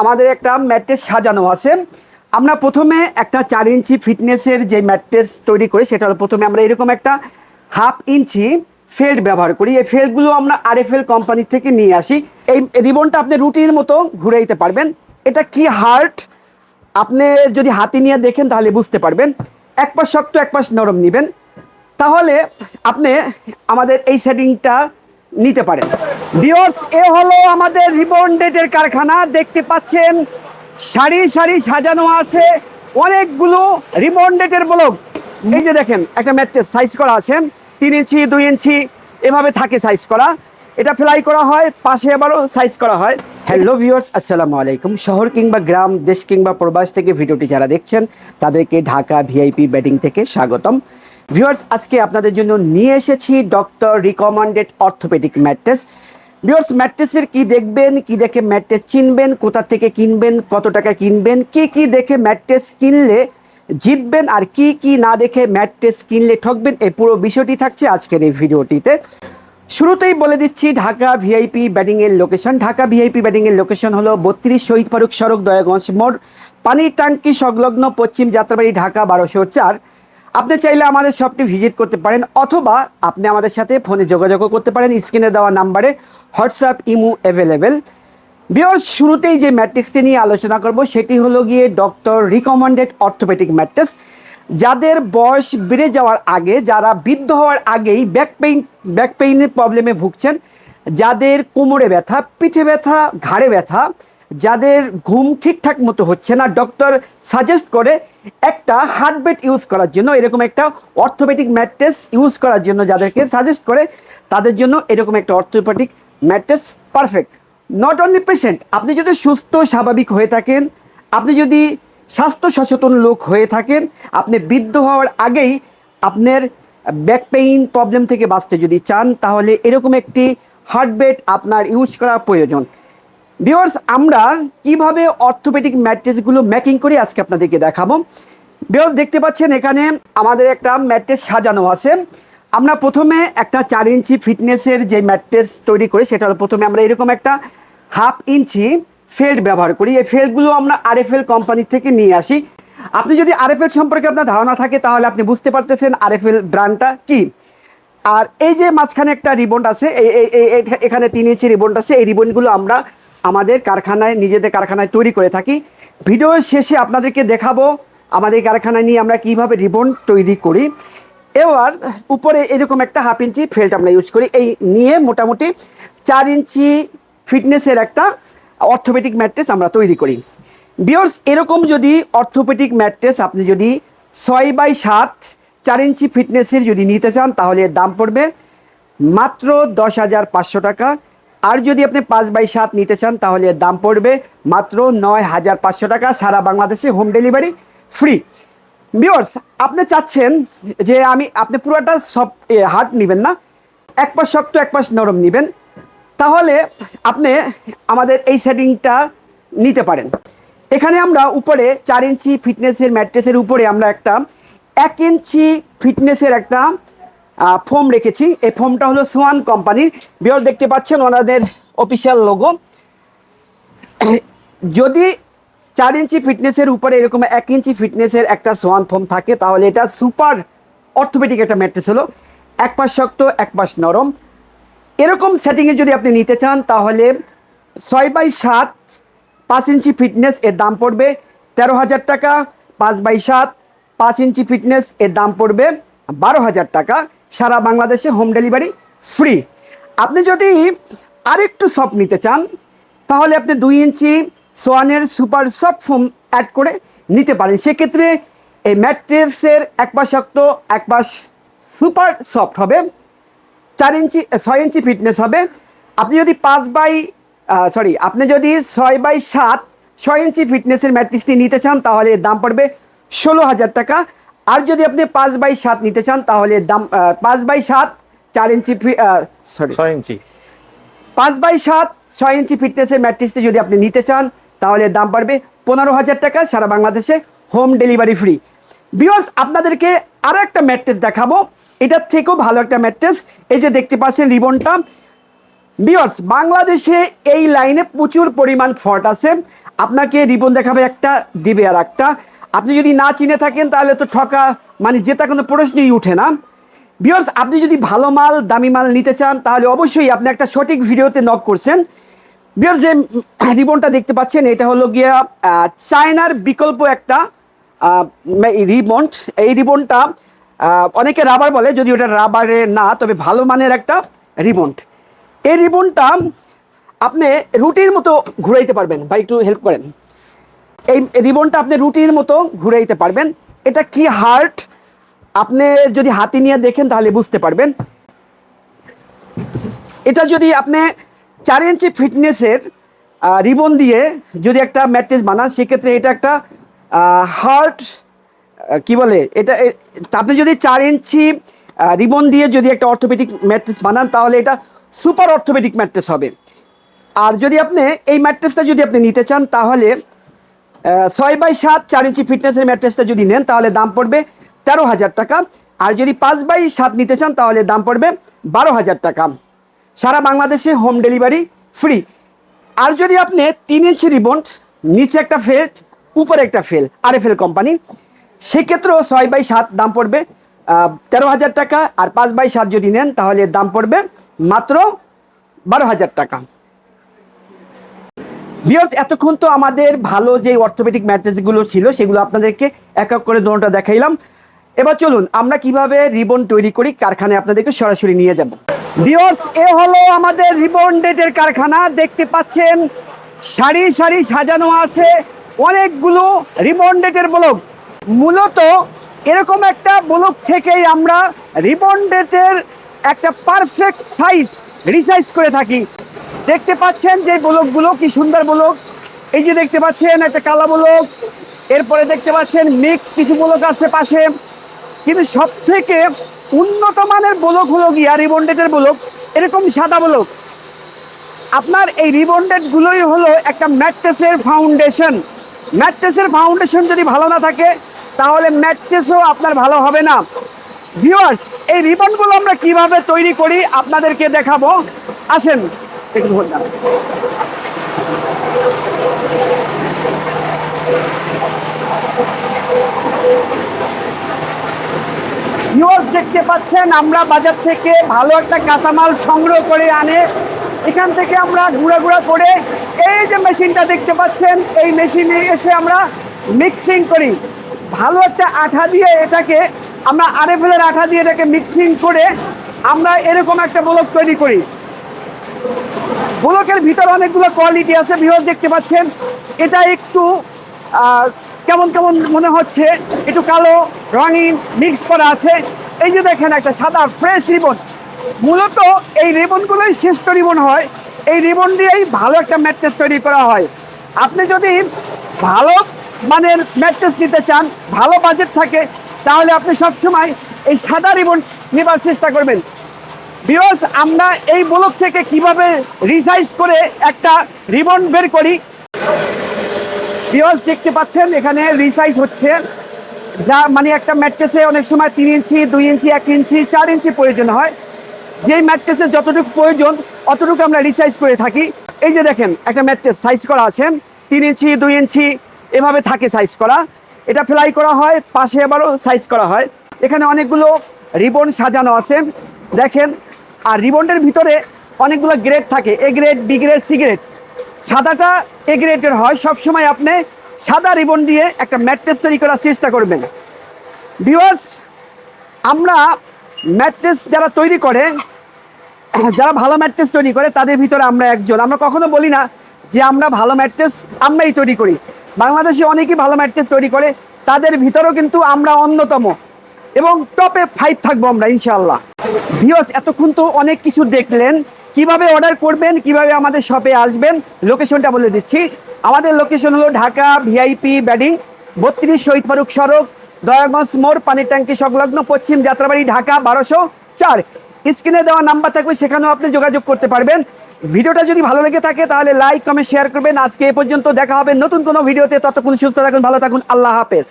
আমাদের একটা ম্যাট্রেস সাজানো আছে। আমরা প্রথমে একটা চার ইঞ্চি ফিটনেসের যে ম্যাট্রেস তৈরি করি, সেটা হলো প্রথমে আমরা এরকম একটা হাফ ইঞ্চি ফেল্ড ব্যবহার করি। এই ফেল্ডগুলো আমরা আরএফএল কোম্পানি থেকে নিয়ে আসি। এই রিবনটা আপনি রুটির মতো ঘুরে দিতে পারবেন। এটা কি হার্ট? আপনি যদি হাতে নিয়ে দেখেন তাহলে বুঝতে পারবেন। এক পাশ শক্ত, এক পাশ নরম নেবেন। তাহলে আপনি আমাদের এই সেটিংটা নিতে পারেন। বিয়র্স এ হলো আমাদের রিবন্ডেডের কারখানা। দেখতে পাচ্ছেন, সারি সারি সাজানো আছে। অনেকগুলো রিবন্ডেডের ব্লক এই যে দেখেন, একটা ম্যাট্রেস সাইজ করা আছে। তিন ইঞ্চি, দুই ইঞ্চি, এভাবে থাকে সাইজ করা। এটা ফ্লাই করা হয়, পাশে আবারও সাইজ করা হয়। হ্যালো ভিউয়ার্স আসসালামু আলাইকুম। শহর কিংবা গ্রাম, দেশ কিংবা প্রবাস থেকে ভিডিওটি যারা দেখছেন, তাদেরকে ঢাকা ভিআইপি ব্যাটিং থেকে স্বাগতম। ভিউয়ার্স আজকে আপনাদের জন্য নিয়ে এসেছি doctor recommended orthopaedic mattress viewers ম্যাট্রেসের কি দেখবেন, কি দেখে ম্যাট্রেস চিনবেন, কোথা থেকে কিনবেন, কত টাকা কিনবেন, কি কি দেখে ম্যাট্রেস কিনলে জিতবেন আর কি কি না দেখে ম্যাট্রেস কিনলে ঠকবেন এই পুরো বিষয়টি থাকছে আজকের এই ভিডিওটিতে। শুরুতেই বলে দিচ্ছি, ঢাকা ভিআইপি ব্যাটিং এর লোকেশন। ঢাকা ভিআইপি ব্যাটিং এর লোকেশন হলো বত্রিশ শহীদ ফারুক সড়ক, দয়াগঞ্জ মোড়। পানির ট্যাঙ্কি সংলগ্ন পশ্চিম যাত্রাবাড়ি, ঢাকা বারোশো চার। আপনি চাইলে আমাদের শপটি ভিজিট করতে পারেন, অথবা আপনি আমাদের সাথে ফোনে যোগাযোগও করতে পারেন। স্ক্রিনে দেওয়া নাম্বারে হোয়াটসঅ্যাপ ইমু অ্যাভেলেবেল বিয়র শুরুতেই যে ম্যাট্রিক্সটি নিয়ে আলোচনা করব, সেটি হলো গিয়ে ডক্টর রিকমেন্ডেড অর্থোপেডিক ম্যাট্রেস যাদের বয়স বেড়ে যাওয়ার আগে, যারা বৃদ্ধ হওয়ার আগেই ব্যাক পেইন ব্যাক পেইনের প্রবলেমে ভুগছেন, যাদের কোমরে ব্যথা, পিঠে ব্যথা, ঘাড়ে ব্যথা যাদের ঘুম ঠিকঠাক মতো হচ্ছে না ডক্টর সাজেস্ট করে একটা হার্টবেট ইউজ করার জন্য, এরকম একটা অর্থোপেডিক ম্যাট্রেস ইউজ করার জন্য যাদেরকে সাজেস্ট করে, তাদের জন্য এরকম একটা orthopaedic mattress perfect not only patient আপনি যদি সুস্থ, স্বাভাবিক হয়ে থাকেন, আপনি যদি স্বাস্থ্য সচেতন লোক হয়ে থাকেন, আপনি বৃদ্ধ হওয়ার আগেই আপনার ব্যাক পেইন প্রবলেম থেকে বাঁচতে যদি চান, তাহলে এরকম একটি হার্টবেট আপনার ইউজ করা প্রয়োজন। ভিউয়ার্স, আমরা কীভাবে অর্থোপেডিক ম্যাট্রেসগুলো মেকিং করি আজকে আপনাদেরকে দেখাবো। ভিউয়ার্স, দেখতে পাচ্ছেন এখানে আমাদের একটা ম্যাট্রেস সাজানো আছে। আমরা প্রথমে একটা চার ইঞ্চি ফিটনেসের যে ম্যাট্রেস তৈরি করি, সেটা প্রথমে আমরা এরকম একটা হাফ ইঞ্চি ফেল্ড ব্যবহার করি। এই ফেল্ডগুলো আমরা আর আরএফএল কোম্পানি থেকে নিয়ে আসি। আপনি যদি আরএফএল সম্পর্কে আপনার ধারণা থাকে, তাহলে আপনি বুঝতে পারতেছেন আর আরএফএল ব্র্যান্ডটা কি। আর এই যে মাঝখানে একটা রিবন আছে এখানে তিন ইঞ্চি রিবন আছে, এই রিবনগুলো আমরা আমাদের কারখানায়, নিজেদের কারখানায় তৈরি করে থাকি। ভিডিও শেষে আপনাদেরকে দেখাবো আমাদের কারখানায় নিয়ে আমরা কীভাবে রিবন তৈরি করি। এবার উপরে এরকম একটা হাফ ইঞ্চি ফেল্ট আমরা ইউজ করি। এই নিয়ে মোটামুটি চার ইঞ্চি ফিটনেসের একটা অর্থোপেডিক ম্যাট্রেস আমরা তৈরি করি। বিয়র্স এরকম যদি অর্থোপেডিক ম্যাট্রেস আপনি যদি ছয় বাই সাত, চার ইঞ্চি ফিটনেসের যদি নিতে চান, তাহলে দাম পড়বে মাত্র দশ হাজার পাঁচশো টাকা। আর যদি আপনি পাঁচ বাই সাত নিতে চান, তাহলে দাম পড়বে মাত্র নয় হাজার পাঁচশো টাকা সারা বাংলাদেশে হোম ডেলিভারি ফ্রি ভিওর্স আপনি চাচ্ছেন যে আমি, আপনি পুরোটা সব হার্ট নেবেন না, এক পাশ শক্ত, এক পাশ নরম নেবেন। তাহলে আপনি আমাদের এই সেটিংটা নিতে পারেন। এখানে আমরা উপরে চার ইঞ্চি ফিটনেসের ম্যাট্রেসের উপরে আমরা একটা এক ইঞ্চি ফিটনেসের একটা ফোম রেখেছি। এই ফোমটা হলো সোয়ান কোম্পানির বিয়র দেখতে পাচ্ছেন ওনাদের অফিসিয়াল লোগো যদি চার ইঞ্চি ফিটনেসের উপরে এরকম এক ইঞ্চি ফিটনেসের একটা সোয়ান ফোম থাকে, তাহলে এটা সুপার অর্থোপেডিক একটা ম্যাট্রেস হলো। এক পাশ শক্ত, এক পাশ নরম। এরকম সেটিংয়ে যদি আপনি নিতে চান, তাহলে ছয় বাই সাত, পাঁচ ইঞ্চি ফিটনেস এর দাম পড়বে তেরো হাজার টাকা, পাঁচ বাই সাত, পাঁচ ইঞ্চি ফিটনেস এর দাম পড়বে বারো হাজার টাকা। সারা বাংলাদেশে হোম ডেলিভারি ফ্রি আপনি যদি আরেকটু সফট নিতে চান, তাহলে আপনি দুই ইঞ্চি সোয়ানের সুপার সফট ফোম অ্যাড করে নিতে পারেন। সেক্ষেত্রে এই ম্যাট্রেসের এক পাশ শক্ত, এক পাশ সুপার সফট হবে। চার ইঞ্চি, ছয় ইঞ্চি ফিটনেস হবে। আপনি যদি পাঁচ বাই সরি আপনি যদি ছয় বাই সাত, ছয় ইঞ্চি ফিটনেসের ম্যাট্রিক্সটি নিতে চান, তাহলে এর দাম পড়বে ষোলো হাজার টাকা। আর যদি আপনি পাঁচ বাই সাত নিতে চান তাহলে দাম পাঁচ বাই সাত চার ইঞ্চি সরি ছয় ইঞ্চি। পাঁচ বাই সাত ছয় ইঞ্চি ফিটনেসের ম্যাট্রিক্সটি যদি আপনি নিতে চান তাহলে দাম পড়বে পনেরো হাজার টাকা সারা বাংলাদেশে হোম ডেলিভারি ফ্রি। বিয়র্স আপনাদেরকে আরও একটা ম্যাট্রেস দেখাবো। এটার থেকেও ভালো একটা ম্যাট্রেস। এই যে দেখতে পাচ্ছেন রিবনটা। বিয়র্স বাংলাদেশে এই লাইনে প্রচুর পরিমাণ ফল্ট আছে। আপনাকে রিবন দেখাবে একটা দিবে আর একটা আপনি যদি না চিনে থাকেন, তাহলে তো ঠকা মানে যেটা কোনো প্রশ্নই উঠে না। বিয়র্স আপনি যদি ভালো মাল, দামি মাল নিতে চান, তাহলে অবশ্যই আপনি একটা সঠিক ভিডিওতে নক করছেন। বিয়র্স যে রিবনটা দেখতে পাচ্ছেন, এটা হলো গিয়া চায়নার বিকল্প একটা রিবন। এই রিবনটা অনেকে রাবার বলে, যদি ওটা রাবারের না, তবে ভালো মানের একটা রিবন। এই রিবনটা আপনি রুটির মতো ঘুরাইতে পারবেন বা একটু হেল্প করেন। এই রিবনটা আপনি রুটির মতো ঘুরাইতে পারবেন। এটা কি হার্ট? আপনি যদি হাতি নিয়ে দেখেন তাহলে বুঝতে পারবেন। এটা যদি আপনি চার ইঞ্চি ফিটনেসের রিবন দিয়ে যদি একটা ম্যাট্রেস বানান, সেক্ষেত্রে এটা একটা হার্ট কি বলে? এটা আপনি যদি চার ইঞ্চি রিবন দিয়ে যদি একটা অর্থোপেডিক ম্যাট্রেস বানান, তাহলে এটা সুপার অর্থোপেডিক ম্যাট্রেস হবে। আর যদি আপনি এই ম্যাট্রেসটা যদি আপনি নিতে চান, তাহলে ছয় বাই সাত, চার ইঞ্চি ফিটনেসের ম্যাট্রেসটা যদি নেন, তাহলে দাম পড়বে তেরো হাজার টাকা। আর যদি পাঁচ বাই সাত নিতে চান, তাহলে দাম পড়বে বারো হাজার টাকা। সারা বাংলাদেশে হোম ডেলিভারি ফ্রি। আর যদি আপনি তিন ইঞ্চি রিবন নিচে একটা ফেল উপরে একটা ফেল আর এফ এল কোম্পানি, সেক্ষেত্রেও ছয় বাই সাত দাম পড়বে তেরো হাজার টাকা। আর পাঁচ বাই সাত যদি নেন, তাহলে দাম পড়বে মাত্র বারো হাজার টাকা। ভিউয়ার্স এতক্ষণ তো আমাদের ভালো যে অর্থোপেডিক ম্যাট্রেসগুলো ছিল, সেগুলো আপনাদেরকে এক এক করে দোনোটা দেখাইলাম। এবার চলুন, আমরা কীভাবে রিবন তৈরি করি, কারখানায় আপনাদেরকে সরাসরি নিয়ে যাব। ভিউয়ার্স এ হলো আমাদের রিবন ডেটের কারখানা। দেখতে পাচ্ছেন, সারি সারি সাজানো আছে অনেকগুলো রিবন ডেটের ব্লক। মূলত এরকম একটা ব্লক থেকেই আমরা রিবন ডেটের একটা পারফেক্ট সাইজ রিসাইজ করে থাকি। দেখতে পাচ্ছেন যে ব্লকগুলো কি সুন্দর ব্লক? এই যে দেখতে পাচ্ছেন, একটা কালা ব্লক। এরপরে দেখতে পাচ্ছেন মিক্স কিছু ব্লক আছে পাশে। কিন্তু সব থেকে উন্নত মানের ব্লক হলো গিয়া রিবন্ডেটের ব্লক। এরকম সাদা ব্লক। আপনার এই রিবন্ডেড গুলোই হলো একটা ম্যাট্রেসের ফাউন্ডেশন ম্যাট্রেসের ফাউন্ডেশন যদি ভালো না থাকে, তাহলে ম্যাট্রেসও আপনার ভালো হবে না। ভিউয়ার্স এই রিবনগুলো আমরা কীভাবে তৈরি করি আপনাদেরকে দেখাবো। আসেন। একটু। দেখতে পাচ্ছেন, আমরা বাজার থেকে ভালো একটা কাঁচামাল সংগ্রহ করে আনে। এখান থেকে আমরা ঘুরা ঘুরা করে এই যে মেশিনটা দেখতে পাচ্ছেন, এই মেশিনে এসে আমরা মিক্সিং করি। ভালো একটা আঠা দিয়ে এটাকে, আমরা আরএফএলের আঠা দিয়ে এটাকে মিক্সিং করে আমরা এরকম একটা ব্লক তৈরি করি। ব্লকের ভিতরে অনেকগুলো কোয়ালিটি আছে ভিউয়ার্স দেখতে পাচ্ছেন। এটা একটু কেমন কেমন মনে হচ্ছে? একটু কালো, রঙিন মিক্স করা আছে। এই যে দেখেন একটা সাদা ফ্রেশ রিবন মূলত এই রিবনগুলোই শ্রেষ্ঠ রিবন হয়। এই রিবন দিয়েই ভালো একটা ম্যাট্রেস তৈরি করা হয়। আপনি যদি ভালো মানের ম্যাট্রেস নিতে চান, ভালো বাজেট থাকে, তাহলে আপনি সবসময় এই সাদা রিবন নেবার চেষ্টা করবেন। বিকজ আমরা এই ব্লক থেকে কীভাবে রিসাইজ করে একটা রিবন বের করি? বিকজ দেখতে পাচ্ছেন, এখানে রিসাইজ হচ্ছে। যা মানে একটা ম্যাট্রেসে অনেক সময় তিন ইঞ্চি, দুই ইঞ্চি, এক ইঞ্চি, চার ইঞ্চি প্রয়োজন হয়। যেই ম্যাট্রেসের যতটুকু প্রয়োজন, অতটুকু আমরা রিসাইজ করে থাকি। এই যে দেখেন, একটা ম্যাট্রেস সাইজ করা আছে। তিন ইঞ্চি, দুই ইঞ্চি, এভাবে থাকে সাইজ করা। এটা ফ্লাই করা হয়, পাশে আবারও সাইজ করা হয়। এখানে অনেকগুলো রিবন সাজানো আছে। দেখেন আর রিবনের ভিতরে অনেকগুলো গ্রেড থাকে A grade B grade C grade সাদাটা এ গ্রেডের হয়, সবসময় আপনি সাদা রিবন দিয়ে একটা ম্যাট্রেস তৈরি করার চেষ্টা করবেন। ভিউয়ার্স আমরা ম্যাট্রেস যারা তৈরি করে, যারা ভালো ম্যাট্রেস তৈরি করে, তাদের ভিতরে আমরা একজন। আমরা কখনো বলি না যে আমরা ভালো ম্যাট্রেস আমরাই তৈরি করি। বাংলাদেশে অনেকেই ভালো ম্যাট্রেস তৈরি করে, তাদের ভিতরেও কিন্তু আমরা অন্যতম। এবং টপে ফাইভ থাকব আমরা, ইনশাআল্লাহ। ভিওস এতক্ষণ তো অনেক কিছু দেখলেন। কীভাবে অর্ডার করবেন, কীভাবে আমাদের শপে আসবেন লোকেশনটা বলে দিচ্ছি। আমাদের লোকেশন হলো ঢাকা ভিআইপি ব্যাডিং বত্রিশ শহীদ ফারুক সড়ক, দয়াগঞ্জ মোড়, পানির ট্যাঙ্কি সংলগ্ন, পশ্চিম যাত্রাবাড়ি, ঢাকা বারোশো চার। স্ক্রিনে দেওয়া নাম্বার থাকবে, সেখানেও আপনি যোগাযোগ করতে পারবেন। ভিডিওটা যদি ভালো লেগে থাকে, তাহলে লাইক কমেন্ট শেয়ার করবেন। আজকে এ পর্যন্ত দেখা হবে নতুন কোনো ভিডিওতে। ততক্ষণ সুস্থ থাকুন, ভালো থাকুন, আল্লাহ হাফেজ।